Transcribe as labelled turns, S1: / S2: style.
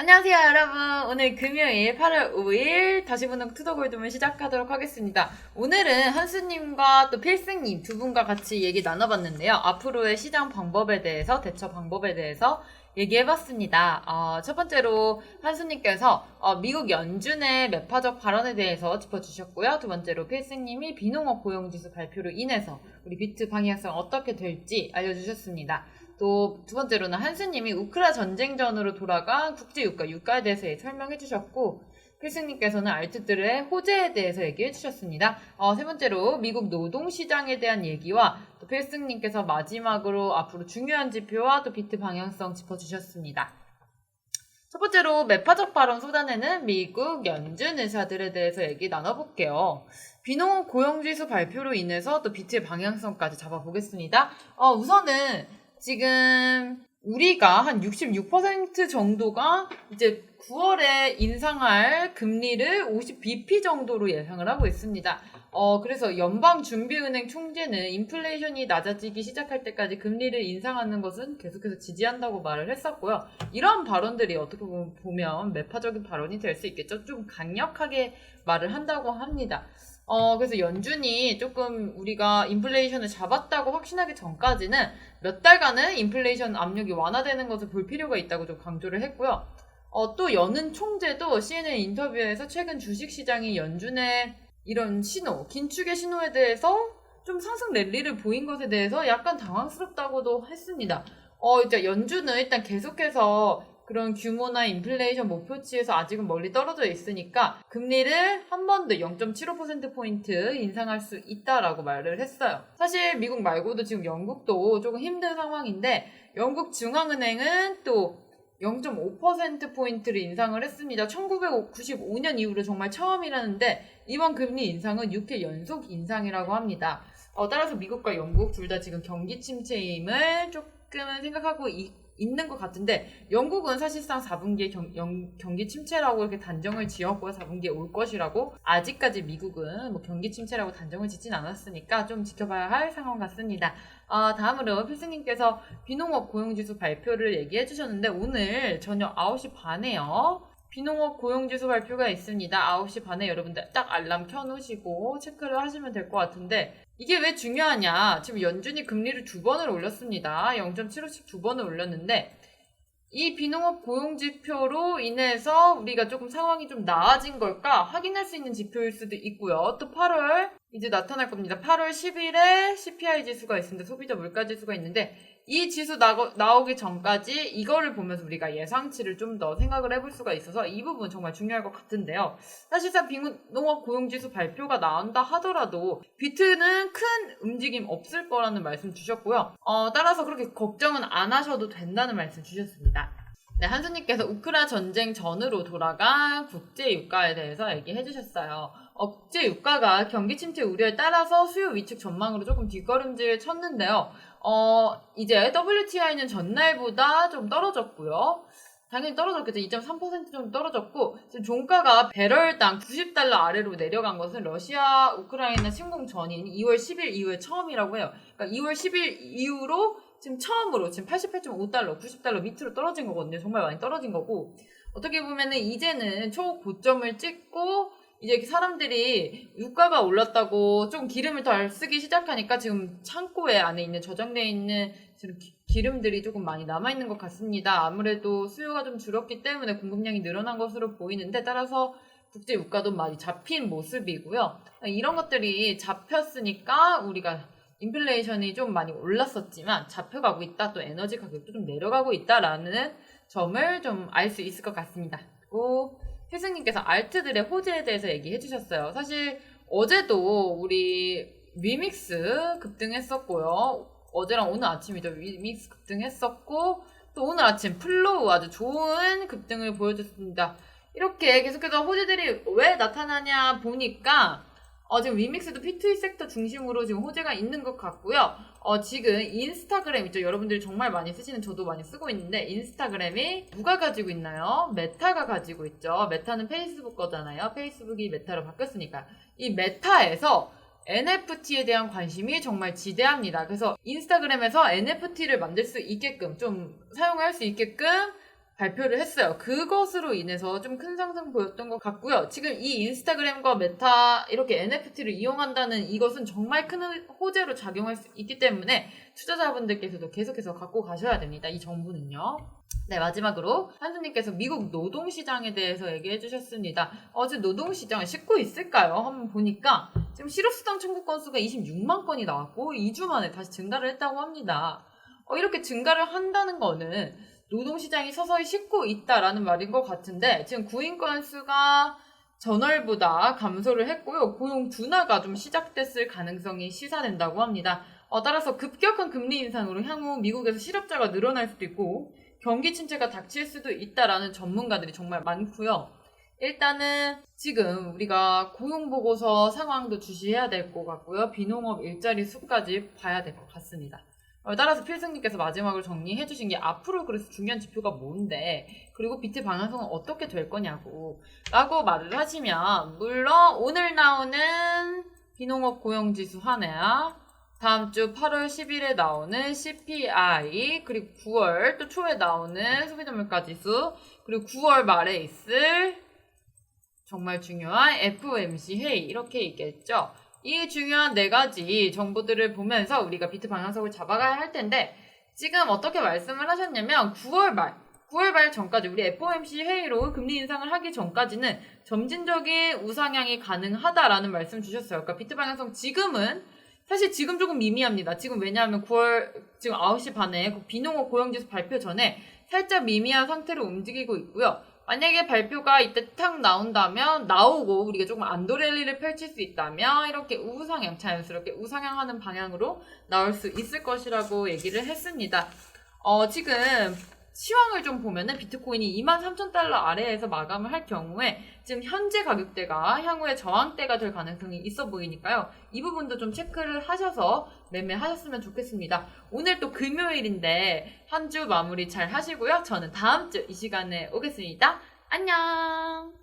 S1: 안녕하세요 여러분. 오늘 금요일 8월 5일 다시 보는 투더골드문 시작하도록 하겠습니다. 오늘은 한수님과 또 필승님 두 분과 같이 얘기 나눠봤는데요. 앞으로의 시장 방법에 대해서 대처 방법에 대해서 얘기해봤습니다. 어, 첫 번째로 한수님께서 어, 미국 연준의 매파적 발언에 대해서 짚어주셨고요. 두 번째로 필승님이 비농업 고용지수 발표로 인해서 우리 비트 방향성 어떻게 될지 알려주셨습니다 또 두 번째로는 한스님이 우크라 전쟁 전으로 돌아간 국제 유가, 유가에 대해서 설명해 주셨고, 필승님께서는 알트들의 호재에 대해서 얘기해 주셨습니다. 어, 세 번째로 미국 노동시장에 대한 얘기와 또 필승님께서 마지막으로 앞으로 중요한 지표와 또 비트 방향성 짚어주셨습니다. 첫 번째로 매파적 발언 쏟아내는 미국 연준 의사들에 대해서 얘기 나눠볼게요. 비농업 고용지수 발표로 인해서 또 비트의 방향성까지 잡아보겠습니다. 어, 우선은 지금 우리가 한 66% 정도가 이제 9월에 인상할 금리를 50bp 정도로 예상을 하고 있습니다. 어, 그래서 연방준비은행 총재는 인플레이션이 낮아지기 시작할 때까지 금리를 인상하는 것은 계속해서 지지한다고 말을 했었고요. 이런 발언들이 어떻게 보면 매파적인 발언이 될 수 있겠죠. 좀 강력하게 말을 한다고 합니다. 어, 그래서 연준이 조금 우리가 인플레이션을 잡았다고 확신하기 전까지는 몇 달간은 인플레이션 압력이 완화되는 것을 볼 필요가 있다고 좀 강조를 했고요. 어, 또 여는 총재도 CNN 인터뷰에서 최근 주식시장이 연준의 이런 신호, 긴축의 신호에 대해서 좀 상승 랠리를 보인 것에 대해서 약간 당황스럽다고도 했습니다. 어, 이제 연준은 일단 계속해서 그런 규모나 인플레이션 목표치에서 아직은 멀리 떨어져 있으니까 금리를 한 번 더 0.75%포인트 인상할 수 있다라고 말을 했어요. 사실 미국 말고도 지금 영국도 조금 힘든 상황인데 영국 중앙은행은 또 0.5%포인트를 인상을 했습니다. 1995년 이후로 정말 처음이라는데 이번 금리 인상은 6회 연속 인상이라고 합니다. 어, 따라서 미국과 영국 둘 다 지금 경기 침체임을 조금은 생각하고 있 있는 것 같은데 영국은 사실상 4분기에 경, 영, 경기 침체라고 이렇게 단정을 지었고요. 4분기에 올 것이라고 아직까지 미국은 뭐 경기 침체라고 단정을 짓진 않았으니까 좀 지켜봐야 할 상황 같습니다. 어, 다음으로 필승님께서 비농업 고용지수 발표를 얘기해 주셨는데 오늘 저녁 9시 반에요. 비농업 고용지수 발표가 있습니다. 9시 반에 여러분들 딱 알람 켜놓으시고 체크를 하시면 될 것 같은데 이게 왜 중요하냐? 지금 연준이 금리를 두 번을 올렸습니다. 0.75씩 두 번을 올렸는데 이 비농업 고용 지표로 인해서 우리가 조금 상황이 좀 나아진 걸까 확인할 수 있는 지표일 수도 있고요. 또 8월 이제 나타날 겁니다. 8월 10일에 CPI 지수가 있습니다. 소비자 물가 지수가 있는데 이 지수 나고, 나오 기 전까지 이거를 보면서 우리가 예상치를 좀 더 생각을 해볼 수가 있어서 이 부분 정말 중요할 것 같은데요. 사실상 빙농업 고용지수 발표가 나온다 하더라도 비트는 큰 움직임 없을 거라는 말씀 주셨고요. 어, 따라서 그렇게 걱정은 안 하셔도 된다는 말씀 주셨습니다. 네, 한수님께서 우크라 전쟁 전으로 돌아간 국제 유가에 대해서 얘기해 주셨어요. 어, 국제 유가가 경기 침체 우려에 따라서 수요 위축 전망으로 조금 뒷걸음질 쳤는데요. 어, 이제 WTI는 전날보다 좀 떨어졌고요. 당연히 떨어졌겠죠. 2.3%좀 떨어졌고, 지금 종가가 배럴당 90달러 아래로 내려간 것은 러시아, 우크라이나 침공 전인 2월 10일 이후에 처음이라고 해요. 그러니까 2월 10일 이후로 지금 처음으로 지금 88.5달러, 90달러 밑으로 떨어진 거거든요. 정말 많이 떨어진 거고, 어떻게 보면은 이제는 초고점을 찍고, 이제 사람들이 유가가 올랐다고 좀 기름을 덜 쓰기 시작하니까 지금 창고에 안에 있는 저장되어 있는 지금 기름들이 조금 많이 남아 있는 것 같습니다. 아무래도 수요가 좀 줄었기 때문에 공급량이 늘어난 것으로 보이는데 따라서 국제 유가도 많이 잡힌 모습이고요. 이런 것들이 잡혔으니까 우리가 인플레이션이 좀 많이 올랐었지만 잡혀가고 있다. 또 에너지 가격도 좀 내려가고 있다라는 점을 좀 알 수 있을 것 같습니다. 그리고 혜승님께서 알트들의 호재에 대해서 얘기해 주셨어요. 사실 어제도 우리 위믹스 급등했었고요. 어제랑 오늘 아침이죠. 위믹스 급등했었고 또 오늘 아침 플로우 아주 좋은 급등을 보여줬습니다. 이렇게 계속해서 호재들이 왜 나타나냐 보니까 어, 지금 위믹스도 P2E 섹터 중심으로 지금 호재가 있는 것 같고요. 어, 지금 인스타그램 있죠. 여러분들이 정말 많이 쓰시는 저도 많이 쓰고 있는데 인스타그램이 누가 가지고 있나요? 메타가 가지고 있죠. 메타는 페이스북 거잖아요. 페이스북이 메타로 바뀌었으니까. 이 메타에서 NFT에 대한 관심이 정말 지대합니다. 그래서 인스타그램에서 NFT를 만들 수 있게끔 좀 사용할 수 있게끔 발표를 했어요. 그것으로 인해서 좀 큰 상승 보였던 것 같고요. 지금 이 인스타그램과 메타 이렇게 NFT를 이용한다는 이것은 정말 큰 호재로 작용할 수 있기 때문에 투자자분들께서도 계속해서 갖고 가셔야 됩니다. 이 정보는요. 네, 마지막으로 한수님께서 미국 노동시장에 대해서 얘기해 주셨습니다. 어제 노동시장 씻고 있을까요? 한번 보니까 지금 실업수당 청구 건수가 26만 건이 나왔고 2주 만에 다시 증가를 했다고 합니다. 어, 이렇게 증가를 한다는 거는 노동시장이 서서히 식고 있다라는 말인 것 같은데 지금 구인 건수가 전월보다 감소를 했고요. 고용 둔화가 좀 시작됐을 가능성이 시사된다고 합니다. 어, 따라서 급격한 금리 인상으로 향후 미국에서 실업자가 늘어날 수도 있고 경기 침체가 닥칠 수도 있다라는 전문가들이 정말 많고요. 일단은 지금 우리가 고용보고서 상황도 주시해야 될 것 같고요. 비농업 일자리 수까지 봐야 될 것 같습니다. 어, 따라서 필승님께서 마지막으로 정리해 주신 게 앞으로 그래서 중요한 지표가 뭔데 그리고 비트 방향성은 어떻게 될 거냐고 라고 말을 하시면 물론 오늘 나오는 비농업 고용지수 하나 다음 주 8월 10일에 나오는 CPI 그리고 9월 또 초에 나오는 소비자 물가 지수 그리고 9월 말에 있을 정말 중요한 FOMC 회의 이렇게 있겠죠. 이 중요한 네 가지 정보들을 보면서 우리가 비트 방향성을 잡아가야 할 텐데 지금 어떻게 말씀을 하셨냐면 9월 말 9월 말 전까지 우리 FOMC 회의로 금리 인상을 하기 전까지는 점진적인 우상향이 가능하다라는 말씀 주셨어요. 그러니까 비트 방향성 지금은 사실 지금 조금 미미합니다. 지금 왜냐하면 9월 지금 9시 반에 그 비농업 고용지수 발표 전에 살짝 미미한 상태로 움직이고 있고요. 만약에 발표가 이때 탁 나온다면 나오고 우리가 조금 안도랠리를 펼칠 수 있다면 이렇게 우상향 자연스럽게 우상향하는 방향으로 나올 수 있을 것이라고 얘기를 했습니다. 어, 지금 시황을 좀 보면은 비트코인이 23,000달러 아래에서 마감을 할 경우에 지금 현재 가격대가 향후에 저항대가 될 가능성이 있어 보이니까요. 이 부분도 좀 체크를 하셔서 매매하셨으면 좋겠습니다. 오늘 또 금요일인데 한 주 마무리 잘 하시고요. 저는 다음 주 이 시간에 오겠습니다. 안녕!